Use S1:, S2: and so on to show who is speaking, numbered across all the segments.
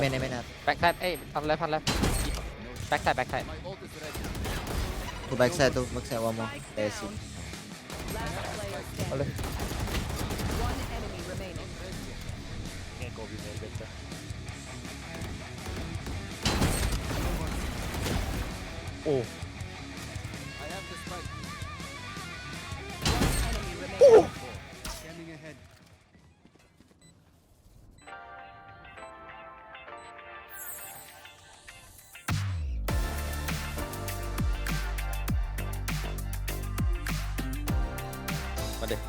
S1: ไม่ในไม่นัด
S2: แบ็กไซด์เอ้ยพันเลยพันเลยแบ็กไซด์แบ็กไซด์
S1: tu backside tu backside one more there's him
S3: Last player
S2: Oleh.
S3: standing. One enemy remaining.
S4: เงี้ยโกบีเมนเบนจ้ะ โอ้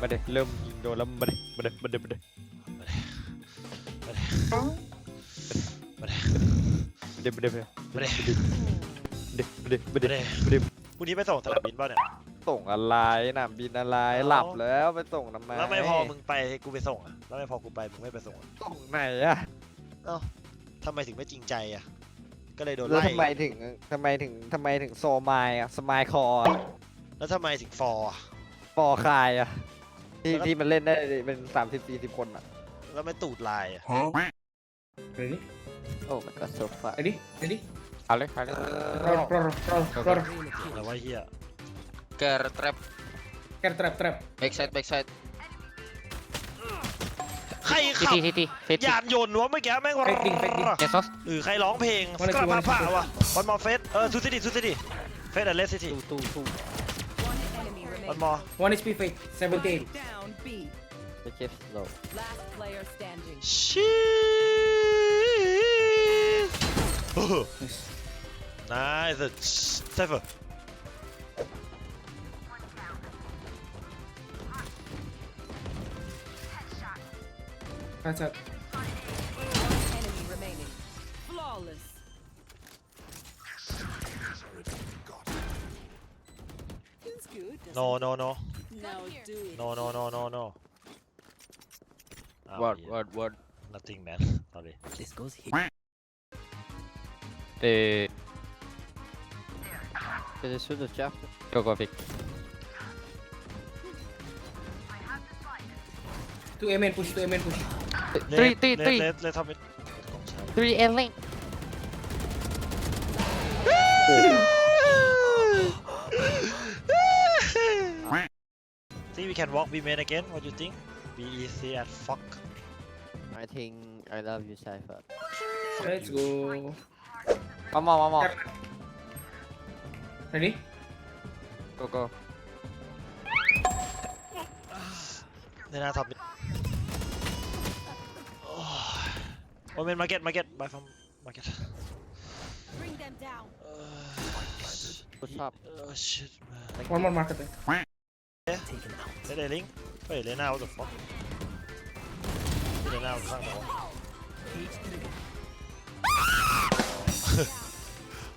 S2: มาเด็มาเด็เริ่มยิงโดนแล้วมาเด็มาเด็มาเด็มาเด็
S4: มาเลย
S2: มาเด็มาเด็มาเด็
S4: มาเลย
S2: มาเด็มาเด็มา
S4: มา
S2: เด็
S4: เลย
S2: มาเด็
S4: พรุ่งนี้ไปส่งสนามบินป่ะเนี่ย
S2: ส่งอะไรหนามบินอะไร
S4: เอา
S2: หลับแล้วไปส่งทำไม
S4: แล้วไม่พอมึงไปกูไปส่งอะแล้วไม่พอกูไปมึงไม่ไปส่งอะ
S2: ส่งไหนอะ
S4: ทำไมถึงไม่จริงใจอะก็เลยโดน
S2: แล้ว
S4: ไล่
S2: ทำไมถึงทำไมถึงทำไมถึงโซมายอะสมายคอ
S4: แล้วทำไมถึงฟอร์อะ
S2: ฟอคายอะที่
S4: แล้ว
S2: ที่มันเล่นได้เป็นสามสิบสี่สิบคนอะ
S4: แล้วไม่ตูดลายอะ
S5: Ready?
S2: โอ้มันก็โซฟา
S5: Ready? Ready?
S2: เอาเลยเอาเลย
S5: Roll, roll, roll, roll.
S4: แล้วว่าเฮีย
S6: Ker trap,
S5: Care trap, trap.
S6: backside, backside.
S4: ใคร
S2: ที
S4: ขับ
S2: ทีทีทีเฟส
S4: ยานยนต์วะเมื่อกี้แม่ง
S5: Fading, fading.
S2: เจสอส
S4: หรือใครร้องเพลง
S5: วัน
S4: ก
S5: ละ
S4: ลับ
S5: วัน
S4: มา
S5: ละ
S4: ผ่าวะวันมอเฟสเออซูซิตี้ซูซิตี้เฟสเดอะเลสซิตี้
S2: ตู้ตู้ตู้
S3: One enemy
S4: วัน
S3: remaining.
S4: มอ
S5: One HP fake. 78.
S3: Down B.
S2: ไปเช็คโล
S3: Last player standing.
S4: ชีส
S5: Nice.
S4: nice cipher
S5: That's up.
S3: Feels good. doesn't
S4: no
S3: it?
S4: no no
S3: Now do it.
S4: no no no no no อ้าว
S6: Word,
S4: เหี้ย
S6: word, word.
S4: nothing man sorry
S1: this goes hit
S2: เตะเตะชุดจับก็ก็ฟิก
S5: Two A main push, two A main push.
S2: three
S4: Let-
S2: three
S4: let-
S2: three
S4: let- let ทำเป็น
S2: three e link
S4: we can walk we main again what you think be easy as fuck
S2: I think I love you Cypher
S5: Let's go.
S2: มามอมามอ
S5: Ready?
S2: go go
S4: ในหน้าทำเป็นโอ้ยโอเมนมาเก็ตมาเก็ต buy from market
S3: Bring them down.
S4: เออ
S2: push up
S4: เออ shit man
S5: One more market there.
S4: เล่ นเอลิงเฮ้ยเลน่า what the fuck เลน่าข้างหลัง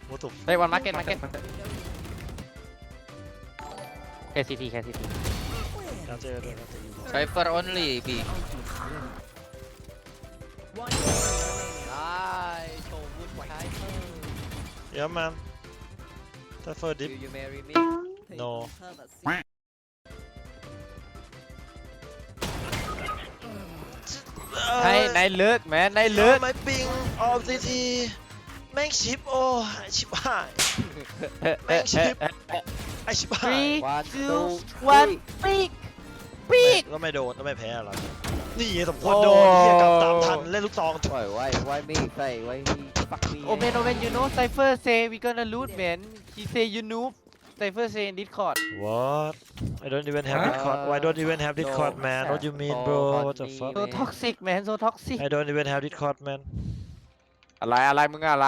S4: what the fuck
S2: เฮ้ย one market market
S5: Market.
S2: KCT KCT
S4: น่าเจอด้วยน่าเจอ
S6: Cypher only, B.
S3: One enemy remaining.
S2: ได้โชว์วุ้นไทย
S4: yeah man that for
S2: Do
S4: dip
S2: you marry me
S4: no
S2: นายเลิศแมนนายเลิศ
S4: ไม่ปิงออฟซีทีแม่งชิปโอ้ชิบหาย แม่งชิป ไอชิบหาย
S2: three
S1: one
S2: two
S1: two
S2: one peak peak
S4: ก็ไม่โดนก็ไม่แพ้หรอกนี่สมควรโดนเฮียกลับตามทันเล่นลูกซอง
S1: why why why me why why he fuck me
S2: Oh man, oh man, you know Cypher say we gonna loot man He say you noob Cypher say in Discord
S4: What I don't even have
S1: Huh?
S4: Discord Why don't you even have
S1: No,
S4: Discord man What you mean bro
S1: Oh,
S4: What the
S1: me,
S4: fuck
S2: So
S1: man.
S2: toxic man so toxic
S4: I don't even have Discord man
S2: อะไรอะไรมึงอะไร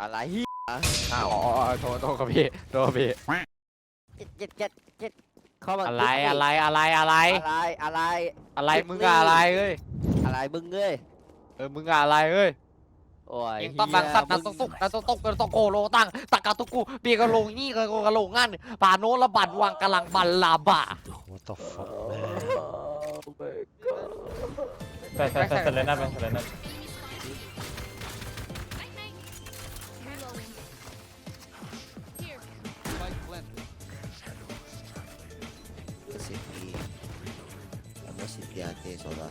S1: อะไรเหี้ย
S2: อ้าวอ๋ออ๋อโทษโทษครับพี่โทษครับพี่
S1: เจ็ดเจ็ดเจ็ดเข้ามา
S2: อะไรอะไรอะไรอะไร
S1: อะไรอะไร
S2: อะไรมึงอะอะไรเอ้ย
S1: อะไรมึงเอ้ย
S2: เออมึงอะอะไรเอ้ย
S1: โอ้ย
S2: ยิงต้องบังสัตว์
S1: เหี้
S2: นั
S1: ย
S2: ตุกตุกนัตุกตุกนัตุกโกโลตั้งตะกาตุกูเปียกะโลงนี่กะโกกะโลงันป่าโนระบัดวังกะลังบัลลาบะ
S4: What the fuck man
S2: ใช่ใช่ใช่เลยนะเป็นเลยนะ
S1: Così, la musica โอเคโซล่า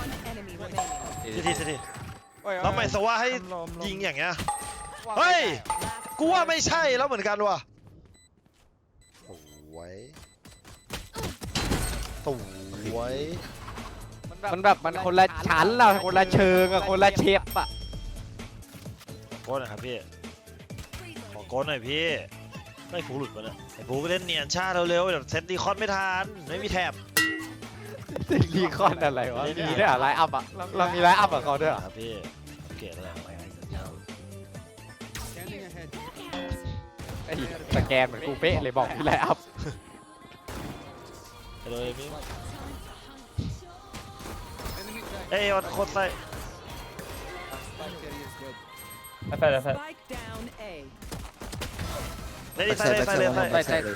S3: One enemy remaining.
S4: ซีทีซีที แล้วทำไมสว่าให้ยิงอย่างเงี้ย เฮ้
S2: เฮ้
S4: ย
S2: ย
S4: กูว่าไม่ใช่แล้วเหมือนกันว่ะสวยสวย
S2: มันแบบมันคนละชั้นเราคนละเชิงอะคนละเชฟอะ
S4: โก้หน่อยครับพี่ ขอโก้หน่อยพี่ ไม่ฟูหลุดมาเนี่ยไอ้ฟูก็เล่นเนียนชาเร็วๆเดี๋ยวเซตดีคอนไม่ทัน ไม่มีแถบ
S2: รีคอนอะไรวะมีด้วยเหรอไลน์อัพอะเราเรามีไลน์อัพกับเขาด้วยเหรอ
S4: ครับพี่อัปเกรดอะไร
S2: ไอ้สแกนเหมือนกูเป๊ะเลยบอกมีไลน์อัพ
S4: ไปเลยมิเอ้ยวันโคตรใส่
S3: Spike down A.
S4: เล่นใส่เล่นใส่เล่นใส่
S1: backside backside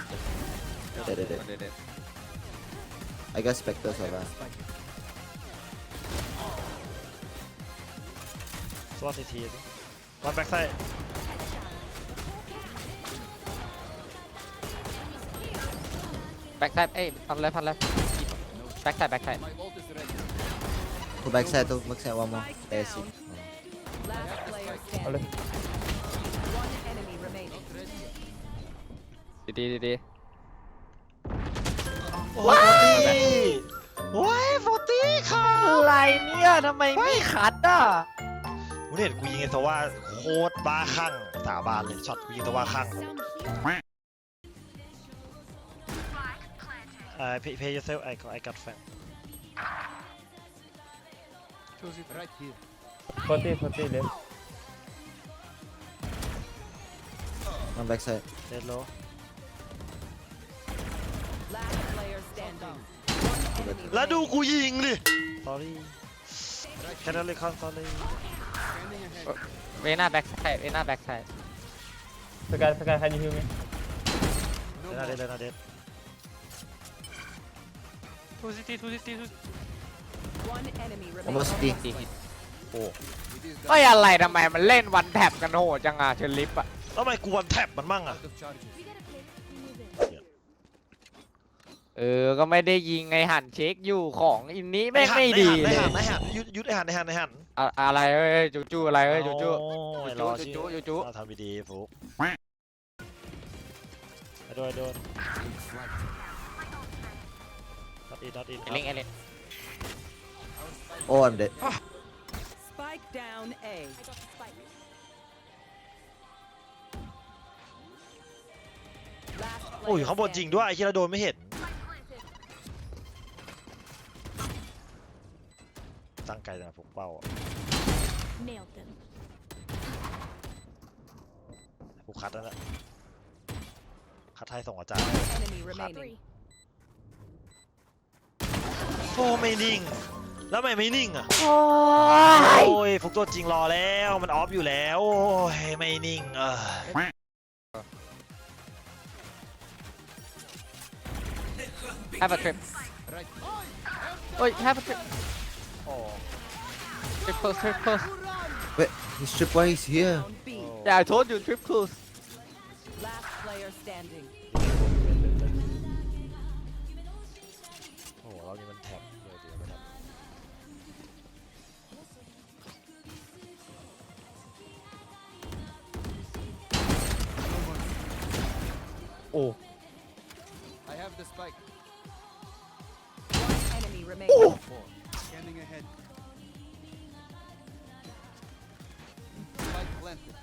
S1: dead dead dead I got Spectre โซล่า
S4: สวัสดีทีวันแบ็กไซด์
S2: แบ็กไซด์เอ้ย พันเลยพันเลยแบ็กไซด์แบ็กไซด์
S1: two backside two backside one more AC
S3: Last player standing. One enemy remaining.
S2: ดีดีดี
S4: อะ
S2: ไรเนี่ยทำไมไม่ขัดอะ
S4: กูเห็นกูยิงไอ้ตัวว่าโคตรบ้าคลั่งสาบานเลยช็อตกูยิงตัวว่าคลั่งอ่า pay pay yourself I got I got fan
S5: 40, 40 left.
S1: one backside
S4: dead low
S3: Last player standing. One enemy
S4: แล้วดู
S3: remaining.
S4: กูยิงดิ sorry Catalyst con sorry
S2: เวน่าแบ็กไซด์เวน่าแบ็กไซด์
S5: Sky, Sky, can you hear me?
S4: เลนาเดดเลนาเดด
S3: One enemy
S1: almost
S3: remaining.
S1: D
S4: โอ้
S2: ไม่อะไรทำไมมันเล่นวันแท็บกันโหดจังอะเชลลิฟอะ
S4: แล้วทำไมกูวันแท็บมันมั่งอะ
S2: เออ ก็ไม่ได้ยิงไงหันเช็คอยู่ของอินนี้ไม่งไม่ดี
S4: ไอ้
S2: เลย
S4: หันไอ้หันยุดยุดไอ้หันไอ้หันไอ้หัน
S2: อะอะไรเอ้ยจูจูอะไรเอ้ยจูจู
S4: โอ้ยรอชื่อ
S2: จูจูจู
S4: เอาทำดีๆฟุกไปด้วยด้วย not in not in
S2: เอลิงเอลิง
S1: oh I'm dead
S3: Spike down A. Last
S4: โอ้ย
S3: player
S4: ข้างบนจริง
S3: standing.
S4: ด้วยไอ้ที่เราโดนไม่เห็น ลนะฟุกเป้าอะ
S3: Nailed them.
S4: ฟุกคัดนั่นแหละคัดไทยส่งอาจารย์
S3: Enemy remaining.
S4: โอ้ไม่นิ่ง แล้วทำไมไม่นิ่งอะ
S2: โอ้ย
S4: โอ้ยฟุกตัวจริงรอแล้วมันออฟอยู่แล้ว โอ้ย ไม่นิ่งเออ
S2: แฮปปี้ทริปโอ้ยแฮปปี้ทริป
S4: โอ้
S2: ทริปเปิลทริปเปิล
S1: wait his tripwire is here
S3: Down B.
S2: yeah I told you triples
S3: Last player standing.
S4: โหเรานี่มันแท็บเดี๋ยวเดี๋ยวไม่ทำ
S2: โอ้
S7: I have the spike.
S3: One enemy remaining.
S7: Scanning ahead. Spike planted.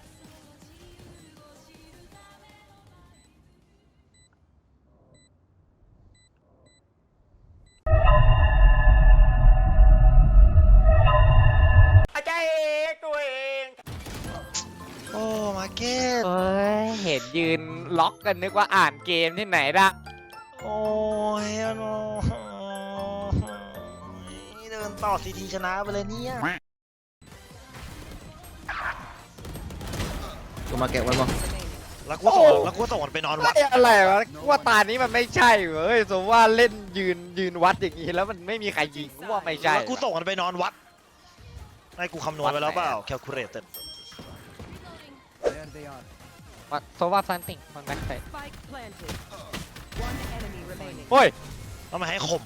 S4: โอ้มาเก็ต
S2: เอ้ยเห็นยืนล็อกกันนึกว่าอ่านเกมที่ไหนละ
S4: โอ้ยโอ้ยเดิน ต่อซีทีชนะไปเลยเนี่ย
S1: go market one more
S3: Remaining.
S4: แล้วกูส่งแล้วกูส่งมันไปนอนวัด
S2: ไอ้อะไรวะว่าตานี้มันไม่ใช่เว้ยสมมติว่าเล่นยืนยืนวัดอย่างนี้แล้วมันไม่มีใครยิงว่าไม่ใช่
S4: แล้วกูส่งมันไปนอนวัดให้กูคำนวณไปแล้วเปล่า calculated
S7: There they are.
S2: ว่าโซว่าซันติงมันแบ็คไซด์
S3: Spike planted. One enemy remaining.
S2: โอ้ย
S4: แล้วมาให้ข่ม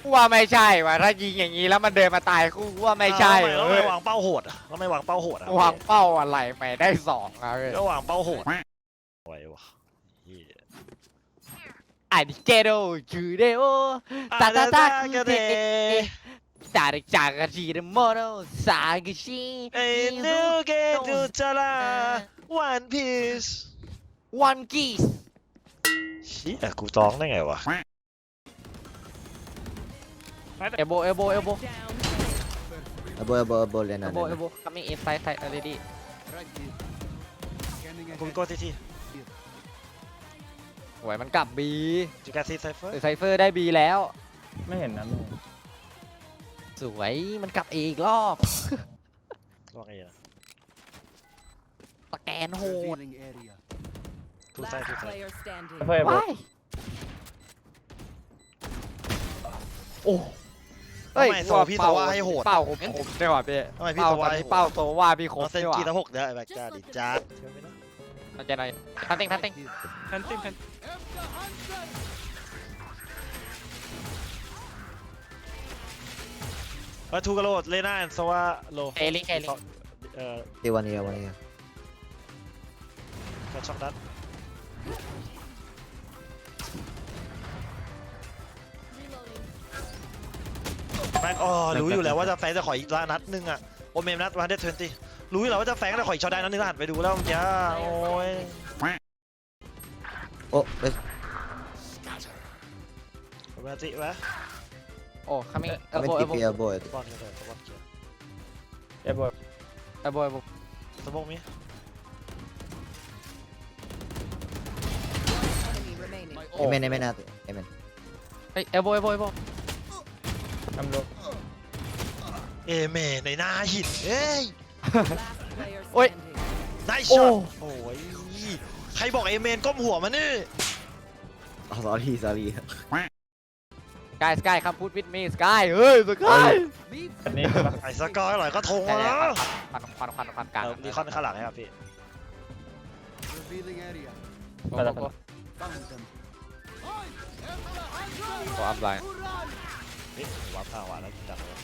S2: กูว่าไม่ใช่ว่ะถ้ายิงอย่างนี้แล้วมันเดินมาตายกูว่าไม่ใช่
S4: แล้วทำ
S2: เว้
S4: ไม
S2: ย
S4: วางเป้าโหดอะแล้วทำไมวางเป้าโหดอะ
S2: วางเป้าอะไรไม่ได้สองอะเว้ย
S4: ก็วางเป้าโหดไว้วะเหี้ย
S2: อันนี้เกโดจูเดโอตาตาตา
S4: กระเด
S2: จาริจากกจีเดโมโนสากชิ
S4: ไอ้นูเกตูจาราวันพีซ
S2: วันกีส
S4: เชี่ยกูต้องได้ไงวะ
S2: เอโบเอโบเอโบ
S3: Down.
S1: Elbow, elbow, elbow,
S2: เอ
S1: Lena,
S2: โบเอ
S1: Lena.
S2: โบ coming inside side already
S7: Right here. Scanning
S4: กู
S7: ahead.
S4: โกทีที
S2: หวยมันกลับบี
S4: จูการซีไซเฟอร์
S2: ไซเฟอร์ได้บีแล้ว
S5: ไม่เห็นนะไม่เห็น
S2: สวยมันกลับอีกรอบ
S4: ว่าไงอะ
S2: สแกนโหด
S7: Revealing area.
S4: ทูไซ
S3: Last
S4: ทูไซ
S3: player standing.
S5: เพื่อนบอ
S2: ว้ายโอ้
S4: ทำไมโซพี่โซว่าให้โหด
S2: เป้าผมผมได้ว่ะพี่
S4: ทำไมพี่
S2: เป้า
S4: โซว่าให้โหด
S2: เป้าโซว่าพี่ครบ
S4: เอาเซน
S2: ได้ว่ะ
S4: กีละหกเด้อไอ้แบกจ้าดิจ้าด
S2: มันจะไหนทันติงทันติง
S7: Right here.
S4: เออทูกระโดดเลน่าแอนโซว่าโล
S2: เอลิเอลิ
S4: เอ่อ
S1: Okay, one here, one here.
S4: กระช็อกดัด แม่งอ๋อรู้อยู่แล้วว่าจะแฟงจะขออีกละนัดนึงอะโอเมมนัดวันเดทเทนตี้รู้อยู่แล้วว่าจะแฟงจะขออีกช็อตได้นัดนึงแล้วหันไปดูแล้วเมื่อกี้โอ้ย
S1: Oh, let's
S4: ปกติวะ
S2: โอ้ coming เอ
S1: come
S2: โบ
S1: and
S2: เอ
S1: TP
S2: โบ
S1: elbow.
S4: บอลเลยบอลเขียว
S5: เอ้ยบอย
S2: เอโบเอโบ
S4: สมองมี
S3: Enemy remaining.
S7: My
S2: Oh.
S1: Amen, amen, ate. Amen.
S2: เฮ้ยเทำ
S5: โล
S4: เอเมในหน้าหินเฮ้ย
S3: Last player
S2: Oi.
S3: standing.
S4: ได้
S2: โอ้
S4: ช็อตโอ้ยใครบอกเอเมนก้มหัวมันนี่
S1: Oh, sorry, sorry.
S2: สกายสกายคำพูดวิดมีสกายเฮ้ยสกาย
S5: อันนี้ใช่ปะ
S4: ไอ้สกอร์หน่อยก็ทง
S2: แต่
S4: แล้ว
S2: ควันควันควันควันกลาง
S4: เออรีคอนข้างหลังให้ครับพี่
S7: Revealing area.
S5: ไปแล้วไปแล้ว
S7: Found them.
S2: ตัวอัพไลน์
S4: เฮ้ยวับข้าวหวานแล้วจังเลย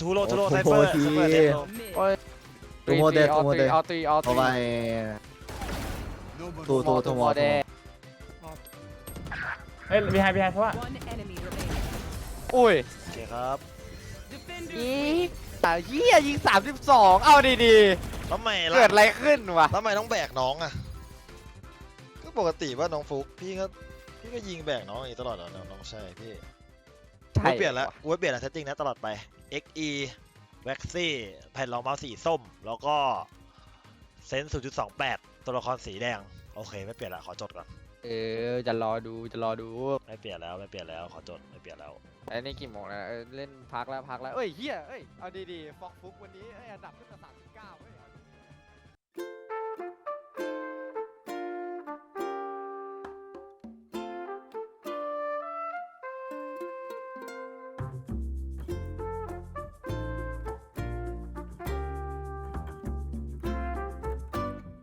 S4: ทูโร
S1: โอ้
S4: ทูโร
S1: โห
S4: ไซเฟอร์
S1: ที
S4: ไซเฟอร์เดนโล
S3: Mid.
S2: โอ้ย
S1: Two more there, two more there.
S2: เอาตีเอาตี
S1: Oh, my.
S7: No more.
S1: Two, two,
S2: ตั
S1: two
S2: ว
S1: more.
S2: แด
S1: two
S2: ง
S1: more.
S5: เฮ้ยบีไฮบีไฮเพราะว่า
S3: One enemy remaining.
S2: อุ้ย
S4: โอเคครับ
S2: อีแต่เหี้ยยิง 32 เอาดี
S4: แล้วทำไม
S2: ๆ
S4: ล่ะ
S2: เกิดอะไรขึ้นวะ
S4: แล้วทำไมต้องแบกน้องอะ ก็ปกติว่าน้องฟุกพี่ก็พี่ก็ยิงแบกน้องอย่างนี้ตลอดเหรอน้องน้องใช่พี่ กูไม่เปลี่ยนแล้วกูไม่เปลี่ยนแล้วเซตติ้งนะตลอดไป XE w a x y แผ่นรองเมาส์สีส้ม แล้วก็เซนส์0.28 ตัวละครสีแดง โอเค ไม่เปลี่ยนละขอจดก่อน
S2: เออ จะรอดูจะรอดู
S4: ไม่เปลี่ยนแล้วไม่เปลี่ยนแล้วขอจดไม่เปลี่ยนแล้ว
S2: ไอ้นี่กี่โมงแล้วเออเล่นพักแล้วพักแล้วเอ้ยเฮียเอ้ยเอาดีๆฟอกฟุกวันนี้เอ้ยอันดับขึ้นมา39เว้ย